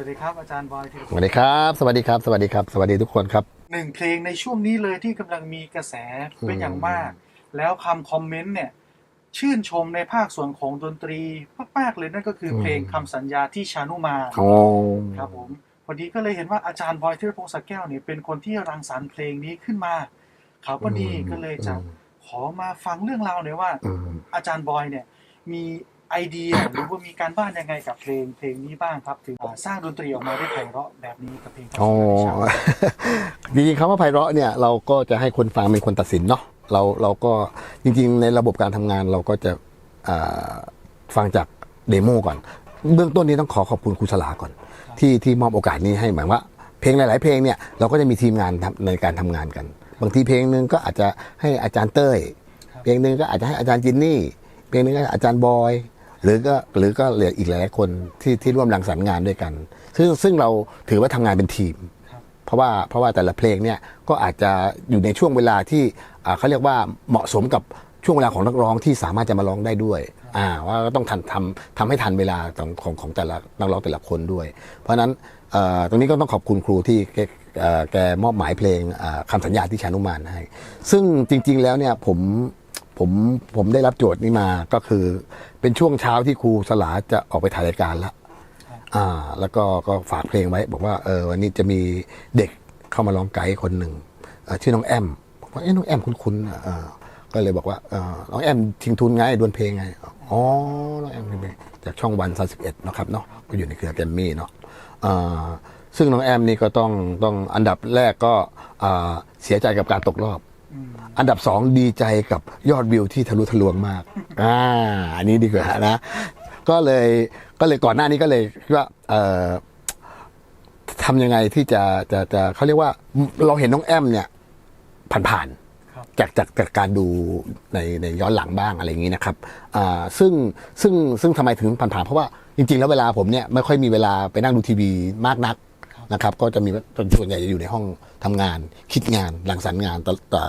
วัสดีครับอาจารย์บอยธีรสพงวัสศ์ดีครับ สวัสดีครับ สวัสดีครับ สวัสดีทุกคนครับ หนึ่งเพลงในช่วงนี้เลยที่กำลังมีกระแสเป็นอย่างมาก แล้วคำคอมเมนต์เนี่ย ชื่นชมในภาคส่วนของดนตรีมากๆเลยนั่นก็คือเพลงอืมคำสัญญาที่ชานุมานโอ้ครับผมพอดีก็เลยเห็นว่าอาจารย์บอยธีรพงศ์สักแก้วเนี่ยเป็นคนที่รังสรรค์เพลงนี้ขึ้นมาเขาพอดีก็เลยจะขอมาฟังเรื่องราวหน่อยว่า อืมอาจารย์บอยเนี่ยมี ไอเดียหรือว่ามีการบ้านยังไงกับเพลงเพลงนี้บ้างครับ ถึงอ่าสร้างดนตรีออกมาได้ไพเราะแบบนี้กับเพลงคำโอ้สัญญาที่ชานุมานจริงๆคำว่าไพเราะเนี่ยเราก็จะให้คนฟังเป็นคนตัดสินเนาะเราเราก็จริง ๆ ในระบบการทำงานเราก็จะอ่าฟังจากเดโมก่อน เบื้องต้นนี้ต้องขอขอบคุณครูสลาก่อน ที่ที่มอบโอกาสนี้ให้หมายว่าเพลงหลาย ๆ เพลงเนี่ยเราก็จะมีทีมงานทำในการทำงานกัน บางทีเพลงหนึ่งก็อาจจะให้อาจารย์เต้ย เพลงหนึ่งก็อาจจะให้อาจารย์จินนี่ เพลงหนึงก็อาจารย์บอย หรือก็หรือก็เหลืออีกหลายๆคนที่ที่ร่วมรังสรรค์งานด้วยกัน ซึ่งซึ่งเราถือว่าทำงานเป็นทีมครับเพราะว่าเพราะว่าแต่ละเพลงเนี่ยก็อาจจะอยู่ในช่วงเวลาที่อ่าเขาเรียกว่าเหมาะสมกับช่วงเวลาของนักร้องที่สามารถจะมาร้องได้ด้วยอ่าว่าก็ต้องทันทำทำให้ทันเวลาของของของแต่ละนักร้องแต่ละคนด้วย เพราะฉะนั้นเอ่อตรงนี้ก็ต้องขอบคุณครูที่แกเอ่อแกมอบหมายเพลงอ่าคำสัญญาที่ชานุมานให้ ซึ่งจริง ๆ แล้วเนี่ยผม ผมผมได้รับโจทย์นี้มาก็คือ เป็นช่วงเช้าที่ครูสลาจะออกไปถ่ายรายการแล้วอ่า แล้วก็ก็ฝากเพลงไว้ บอกว่าเออวันนี้จะมีเด็กเข้ามาร้องไกด์คนหนึ่งเอ่อชื่อน้องแอมผมว่าเอ๊ะน้องแอมคุ้นๆนะอ่าก็เลยบอกว่าเออน้องแอมทิ้งทุนไงดวลเพลงไงอ๋อน้องแอมทิ้งเพลงจากช่องวันสาสิบเอ็ดนะครับเนาะก็อยู่ในเครือแกรมมี่เนาะอ่าซึ่งน้องแอมนี่ก็ต้องต้องอันดับแรกก็อ่าเสียใจกับการตกรอบ อืมอันดับสองดีใจกับยอดวิวที่ทะลุทะลวงมาก อ่า อันนี้ดีกว่านะ ก็เลยก็เลยก่อนหน้านี้ก็เลยคิดว่าเอ่อทำยังไงที่จะจะจะเขาเรียกว่าเราเห็นน้องแอมเนี่ย ผ่านครับๆจากจากจากการดูในในย้อนหลังบ้างอะไรอย่างนี้นะครับอ่าซึ่งซึ่งซึ่งทำไมถึงผ่านๆเพราะว่าจริงๆ แล้วเวลาผมเนี่ยไม่ค่อยมีเวลาไปนั่งดูทีวีมากนัก นะครับก็จะมีส่วนใหญ่จะอยู่ในห้องทำงาน คิดงานหลังสรรค์งานต่อต่อ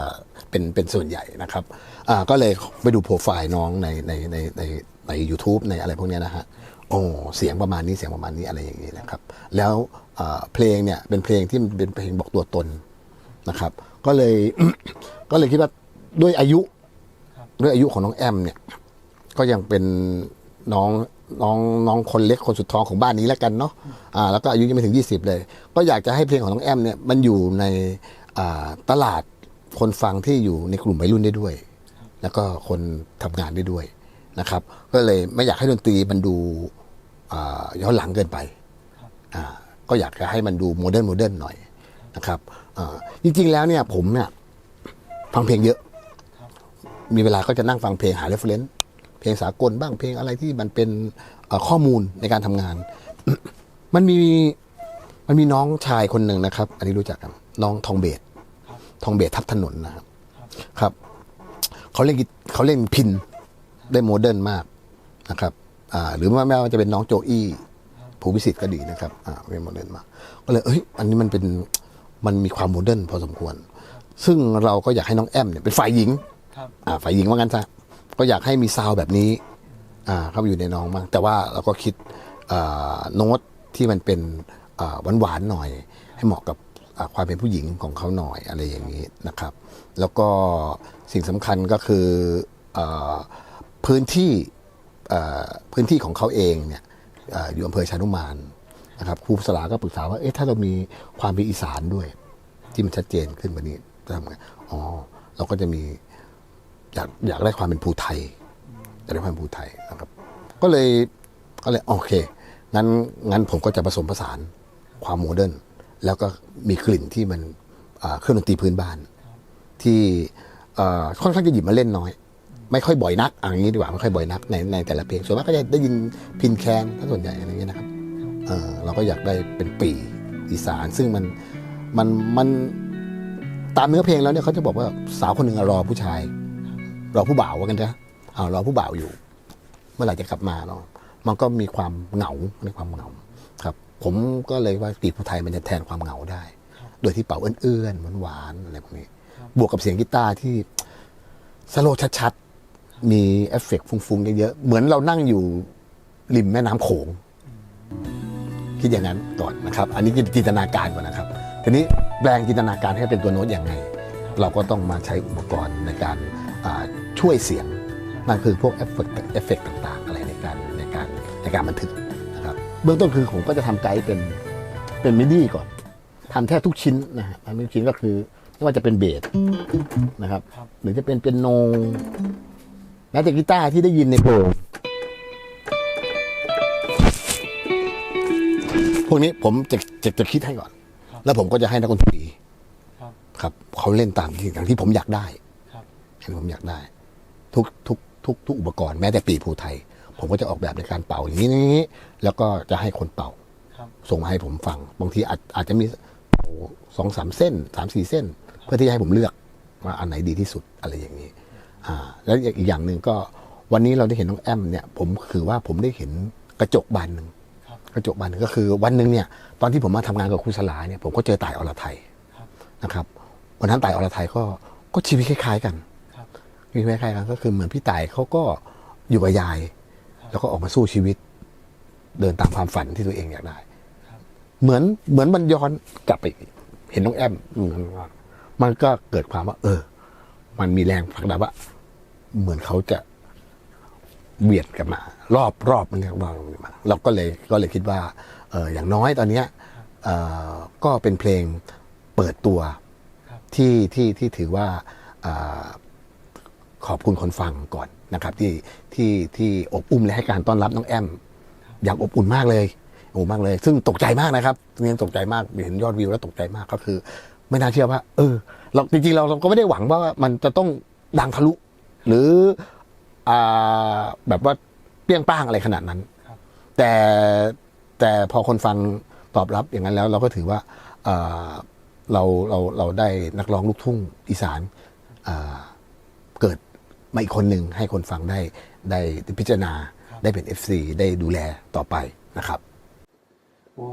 เป็นเป็นส่วนใหญ่นะครับอ่าก็เลยไปดูโปรไฟล์น้องในในในในใน u t u b e ในอะไรพวกเนี้ยนะฮะโอ้เสียงประมาณนี้เสียงประมาณนี้อะไรอย่างนี้นะครับ แล้วอ่าเพลงเนี่ยเป็นเพลงที่มันเป็นเพลงบอกตัวตนนะครับ ก็เลยก็เลยคิดว่าด้วยอายุครับด้วยอายุของน้องแอมเนี่ย ก็ยังเป็นน้อง น้องน้องคนเล็กคนสุดท้องของบ้านนี้แล้วกันเนาะอ่าแล้วก็อายุยังไม่ถึง 20 เลย ก็อยากจะให้เพลงของน้องแอมเนี่ยมันอยู่ในอ่าตลาดคนฟังที่อยู่ในกลุ่มวัยรุ่นได้ด้วย แล้วก็คนทำงานได้ด้วยนะครับ ก็เลยไม่อยากให้ดนตรีมันดูอ่าย้อนหลังเกินไปอ่าก็อยากจะให้มันดูโมเดิร์นโมเดิร์นหน่อยนะครับอ่าจริงๆแล้วเนี่ยผมเนี่ยฟังเพลงเยอะ มีเวลาก็จะนั่งฟังเพลงหาเรฟเฟรนซ์ เพลงสากลบ้างเพลงอะไรที่มันเป็นเอ่อข้อมูลในการทำงาน มันมีมันมีน้องชายคนหนึ่งนะครับ อันนี้รู้จักกันน้องทองเบสทองเบสทับถนนนะครับ ครับเขาเล่นกีเขาเล่นพินได้โมเดิร์นมากนะครับอ่าหรือว่าแม้ว่าจะเป็นน้องโจอี้ภูวิสิทธิ์ก็ดีนะครับอ่าเป็นโมเดิร์นมากก็เลยเอ้ยอันนี้มันเป็นมันมีความโมเดิร์นพอสมควร ซึ่งเราก็อยากให้น้องแอมเนี่ยเป็นฝ่ายหญิงครับอ่าฝ่ายหญิงว่างั้นซะ ก็อยากให้มีซาวแบบนี้เข้าไปอยู่ในน้องบ้างแต่ว่าเราก็คิดโน้ตที่มันเป็นอ่าหวานๆหน่อย ให้เหมาะกับความเป็นผู้หญิงของเขาหน่อยอะไรอย่างนี้นะครับ แล้วก็สิ่งสำคัญก็คืออพื้นที่พื้นที่ของเขาเองเนี่ยออยู่อำเภอชานุมานนะครับครูสลาก็ปรึกษาว่าเอ๊ะถ้าเรามีความเป็นอีสานด้วย ที่มันชัดเจนขึ้นกว่านี้จะทำไงอ๋อเราก็จะมี อยากอยากได้ความเป็นภูไทยอยากได้ความภูไทยนะครับ ก็เลยก็เลยโอเคงั้นงั้นผมก็จะผสมผสานความโมเดิร์นแล้วก็มีกลิ่นที่มันเครื่องดนตรีพื้นบ้าน ที่ค่อนข้างจะหยิบมาเล่นน้อย ไม่ค่อยบ่อยนักอย่างนี้ดีกว่าไม่ค่อยบ่อยนักในในแต่ละเพลงส่วนมากก็จะได้ยินพินแคนถ้าส่วนใหญ่อะไรอย่างเงี้ยนะครับเออเราก็อยากได้เป็นปีอีสานซึ่งมันมันมันตามเนื้อเพลงแล้วเนี่ยเขาจะบอกว่าสาวคนหนึ่งรอผู้ชาย รอผู้บ่าวว่ากันเถอะอ่ารอผู้บ่าวอยู่ เมื่อไหร่จะกลับมาเนาะมันก็มีความเหงาในความเหงาครับ ผมก็เลยว่าปีผู้ไทยมันจะแทนความเหงาได้ โดยที่เป่าเอื้อนๆหวานๆอะไรพวกนี้ บวกกับเสียงกีตาร์ที่สโลว์ชัดๆ มีเอฟเฟกต์ฟุ้งๆเยอะๆ เหมือนเรานั่งอยู่ริมแม่น้ำโขง คิดอย่างนั้นก่อนนะครับ อันนี้จินตนาการก่อนนะครับ ทีนี้แปลงจินตนาการให้เป็นตัวโน้ตอย่างไง เราก็ต้องมาใช้อุปกรณ์ในการอ่า ช่วยเสียงนั่นคือพวกเอฟเฟกต์เอฟเฟกต์ต่างๆ อะไรในการในการในการบันทึกนะครับเบื้องต้นคือผมก็จะทำไกด์เป็นเป็นมิดี้ก่อนทำแทบทุกชิ้นนะฮะทำทุกชิ้นก็คือไม่ว่าจะเป็นเบสนะครับครับหรือจะเป็นเป็นโนแม้แต่กีตาร์ที่ได้ยินในเพลงพวกนี้ผมจะจะจะคิดให้ก่อนครับแล้วผมก็จะให้นักดนตรีครับครับเขาเล่นตามที่อย่างที่ผมอยากได้ ครับอย่างที่ผมอยากได้ ทุกทุกทุกทุกอุปกรณ์แม้แต่ปีภูไทย ผมก็จะออกแบบในการเป่าอย่างนี้อย่างนี้ แล้วก็จะให้คนเป่าครับส่งมาให้ผมฟัง บางทีอาจอาจจะมีเป่าสองสามเส้นสามสี่เส้น เพื่อที่จะให้ผมเลือกว่าอันไหนดีที่สุดอะไรอย่างนี้ อ่า แล้วอีกอย่างหนึ่งก็วันนี้เราได้เห็นน้องแอมเนี่ย ผมคือว่าผมได้เห็นกระจกบานหนึ่งครับกระจกบานหนึ่งก็คือวันหนึ่งเนี่ย ตอนที่ผมมาทำงานกับครูสลาเนี่ยผมก็เจอต่ายอรไทยครับนะครับวันนั้นต่ายอรไทยก็ก็ชีวิตคล้ายๆกัน ครับชีวิตคล้ายๆกันก็คือเหมือนพี่ต่ายเขาก็อยู่กับยาย แล้วก็ออกมาสู้ชีวิต เดินตามความฝันที่ตัวเองอยากได้ครับเหมือนเหมือนมันย้อนกลับไปอีกเห็นน้องแอมอืมมันก็เกิดความว่า เออ มันมีแรงผลักดันว่า เหมือนเขาจะเบียดกันมา รอบรอบมันก็วางมาเราก็เลยก็เลยคิดว่าเอออย่างน้อยตอนเนี้ยเออก็เป็นเพลงเปิดตัวครับที่ที่ที่ถือว่าอ่า ขอบคุณคนฟังก่อนนะครับ ที่ที่ที่อบอุ้มและให้การต้อนรับน้องแอม อย่างอบอุ่นมากเลยโอ้มากเลย ซึ่งตกใจมากนะครับเนี่ยตกใจมากเห็นยอดวิวแล้วตกใจมากก็คือ ไม่น่าเชื่อว่า เออ เราจริงๆเราเราก็ไม่ได้หวังว่ามันจะต้องดังทะลุ หรืออ่าแบบว่าเปรี้ยงป้างอะไรขนาดนั้นแต่แต่พอคนฟังตอบรับอย่างนั้นแล้ว เราก็ถือว่าเอ่อเราเราเราได้นักร้องลูกทุ่งอีสานอ่าเกิด มาอีกคนหนึ่งให้คนฟังได้ได้พิจารณาครับได้เป็น FC ได้ดูแลต่อไปนะครับโอ้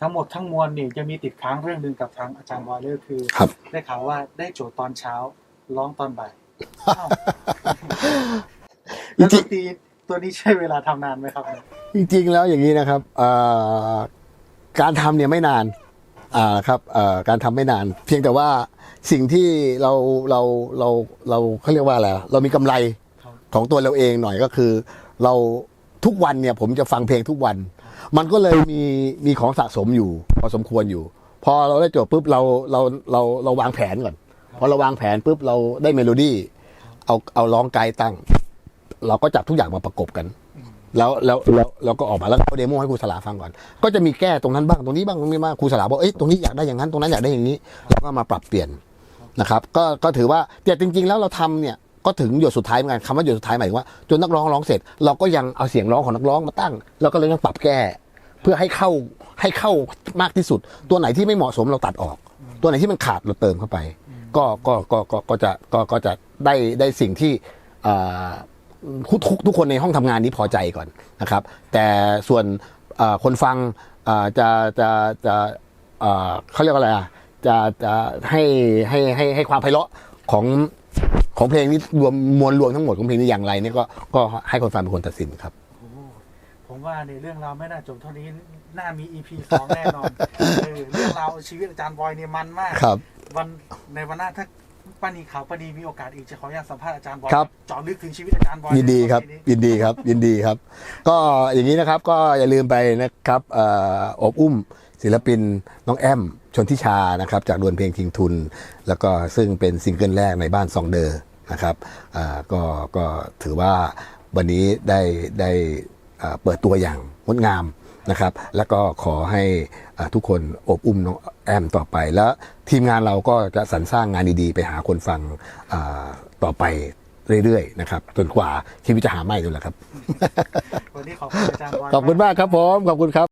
ทั้งหมดทั้งมวลนี่จะมีติดค้างเรื่องหนึ่งกับทางอาจารย์บอยเลอร์คือ ครับ ได้ข่าวว่าได้โจทย์ตอนเช้าร้องตอนบ่ายอ้าวจแล้วดริงนตรีตัวนี้ใช้เวลาทำนานไหมครับๆจริงๆแล้วอย่างนี้นะครับเอ่อการทำเนี่ยไม่นานอ่าครับเอ่อการทำไม่นาน เพียงแต่ว่า สิ่งที่เราเราเราเราเขาเรียกว่าอะไรเรามีกำไรของตัวเราเองหน่อยก็คือ เราทุกวันเนี่ยผมจะฟังเพลงทุกวัน มันก็เลยมีมีของสะสมอยู่ พอสมควรอยู่ พอเราได้โจทย์ปุ๊บเราเราเราเราวางแผนก่อนพอเราวางแผนปุ๊บเราได้เมโลดี้เอาเอาร้องไกด์ตั้ง เราก็จับทุกอย่างมาประกบกัน แล้วแล้วแล้วเราก็ออกมาแล้วก็เอาเดโมให้ครูสลาฟังก่อน ก็จะมีแก้ตรงนั้นบ้างตรงนี้บ้างตรงนี้บ้างครูสลาบอกเอ้ยตรงนี้อยากได้อย่างนั้นตรงนั้นอยากได้อย่างนี้เราก็มาปรับเปลี่ยน นะครับก็ก็ถือว่าแต่จริง ๆ แล้วเราทำเนี่ยก็ถึงหยดสุดท้ายเหมือนกันคำว่าหยดสุดท้ายหมายถึงว่าจนนักร้องร้องเสร็จ เราก็ยังเอาเสียงร้องของนักร้องมาตั้ง แล้วก็เลยต้องปรับแก้ เพื่อให้เข้าให้เข้ามากที่สุด ตัวไหนที่ไม่เหมาะสมเราตัดออก ตัวไหนที่มันขาดเราเติมเข้าไป ก็ก็ก็ก็ก็จะก็ก็จะได้ได้สิ่งที่ทุกทุกทุกคนในห้องทำงานนี้พอใจก่อนนะครับ แต่ส่วนคนฟังจะจะจะเขาเรียกว่าอะไรอะ จะจะให้ให้ให้ให้ความไพเราะของของเพลงนี้รวมมวลรวมทั้งหมดของเพลงนี้อย่างไรเนี่ยก็ก็ให้คนฟังเป็นคนตัดสินครับโอ้ผมว่าในเรื่องราวไม่น่าจบเท่านี้น่ามี EP สองแน่นอนเออเรื่องราวชีวิตอาจารย์บอยเนี่ยมันมากครับ วันในวันหน้าถ้าป้านีขาวป้านีมีโอกาสอีกจะขออนุญาตสัมภาษณ์อาจารย์บอยครับ เจาะลึกถึงชีวิตอาจารย์บอยยินดีครับในยินดีครับ ยินดีครับ ก็อย่างนี้นะครับก็อย่าลืมไปนะครับเอ่ออบอุ้ม ศิลปินน้องแอมชนทิชานะครับจากดวลเพลงทิ้งทุน แล้วก็ซึ่งเป็นซิงเกิลแรกในบ้านซองเดอร์นะครับอ่าก็ก็ถือว่าวันนี้ได้ได้อ่าเปิดตัวอย่างงดงามนะครับ แล้วก็ขอให้อ่าทุกคนอบอุ้มน้องแอมต่อไป แล้วทีมงานเราก็จะสรรสร้างงานดีๆ ไปหาคนฟังอ่าต่อไปเรื่อยๆนะครับจนกว่าชีวิตจะหาไม่ดูแหละครับ วันนี้ขอบคุณอาจารย์บอยขอบคุณมากครับผม ขอบคุณครับ